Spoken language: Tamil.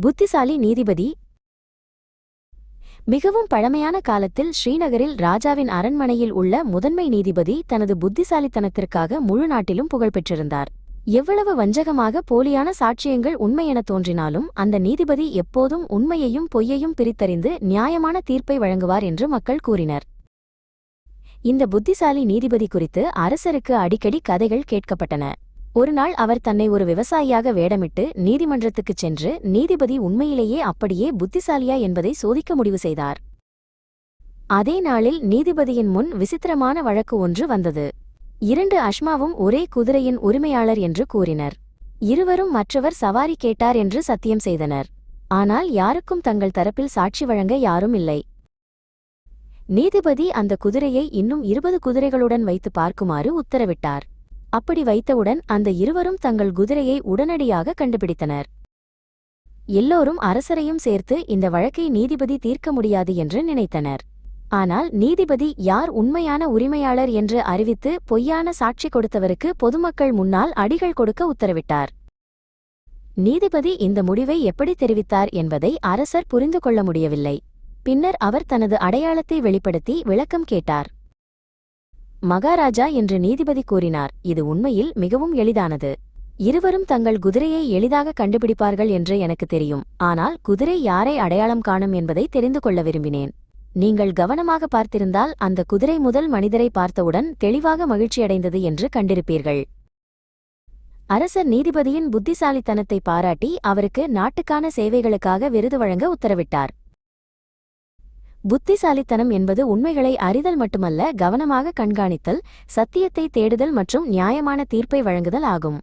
புத்திசாலி நீதிபதி. மிகவும் பழமையான காலத்தில் ஸ்ரீநகரில் ராஜாவின் அரண்மனையில் உள்ள முதன்மை நீதிபதி தனது புத்திசாலித்தனத்திற்காக முழு நாட்டிலும் புகழ்பெற்றிருந்தார் எவ்வளவு வஞ்சகமாக போலியான சாட்சியங்கள் உண்மை தோன்றினாலும் அந்த நீதிபதி எப்போதும் உண்மையையும் பொய்யையும் பிரித்தறிந்து நியாயமான தீர்ப்பை வழங்குவார் என்று மக்கள் கூறினர். இந்த புத்திசாலி நீதிபதி குறித்து அரசருக்கு அடிக்கடி கதைகள் கேட்கப்பட்டன. ஒருநாள் அவர் தன்னை ஒரு விவசாயியாக வேடமிட்டு நீதிமன்றத்துக்குச் சென்று நீதிபதி உண்மையிலேயே அப்படியே புத்திசாலியா என்பதை சோதிக்க முடிவு செய்தார். அதே நாளில் நீதிபதியின் முன் விசித்திரமான வழக்கு ஒன்று வந்தது. இரண்டு அஷ்மாவும் ஒரே குதிரையின் உரிமையாளர் என்று கூறினர். இருவரும் மற்றவர் சவாரி கேட்டார் என்று சத்தியம் செய்தனர். ஆனால் யாருக்கும் தங்கள் தரப்பில் சாட்சி வழங்க யாரும் இல்லை. நீதிபதி அந்த குதிரையை இன்னும் இருபது குதிரைகளுடன் வைத்து பார்க்குமாறு உத்தரவிட்டார். அப்படி வைத்தவுடன் அந்த இருவரும் தங்கள் குதிரையை உடனடியாக கண்டுபிடித்தனர். எல்லோரும் அரசரையும் சேர்த்து இந்த வழக்கை நீதிபதி தீர்க்க முடியாது என்று நினைத்தனர். ஆனால் நீதிபதி யார் உண்மையான உரிமையாளர் என்று அறிவித்து பொய்யான சாட்சி கொடுத்தவருக்கு பொதுமக்கள் முன்னால் அடிகள் கொடுக்க உத்தரவிட்டார். நீதிபதி இந்த முடிவை எப்படி தெரிவித்தார் என்பதை அரசர் புரிந்து கொள்ள முடியவில்லை. பின்னர் அவர் தனது அடையாளத்தை வெளிப்படுத்தி விளக்கம் கேட்டார். மகாராஜா என்று நீதிபதி கூறினார். இது உண்மையில் மிகவும் எளிதானது. இருவரும் தங்கள் குதிரையை எளிதாக கண்டுபிடிப்பார்கள் என்று எனக்கு தெரியும். ஆனால் குதிரை யாரை அடையாளம் காணும் என்பதை தெரிந்து கொள்ள விரும்பினேன். நீங்கள் கவனமாக பார்த்திருந்தால் அந்த குதிரை முதல் மனிதரை பார்த்தவுடன் தெளிவாக மகிழ்ச்சியடைந்தது என்று கண்டிருப்பீர்கள். அரசர் நீதிபதியின் புத்திசாலித்தனத்தை பாராட்டி அவருக்கு நாட்டுக்கான சேவைகளுக்காக விருது வழங்க உத்தரவிட்டார். புத்திசாலித்தனம் என்பது உண்மைகளை அறிதல் மட்டுமல்ல கவனமாக கண்காணித்தல் சத்தியத்தை தேடுதல் மற்றும் நியாயமான தீர்ப்பை வழங்குதல் ஆகும்.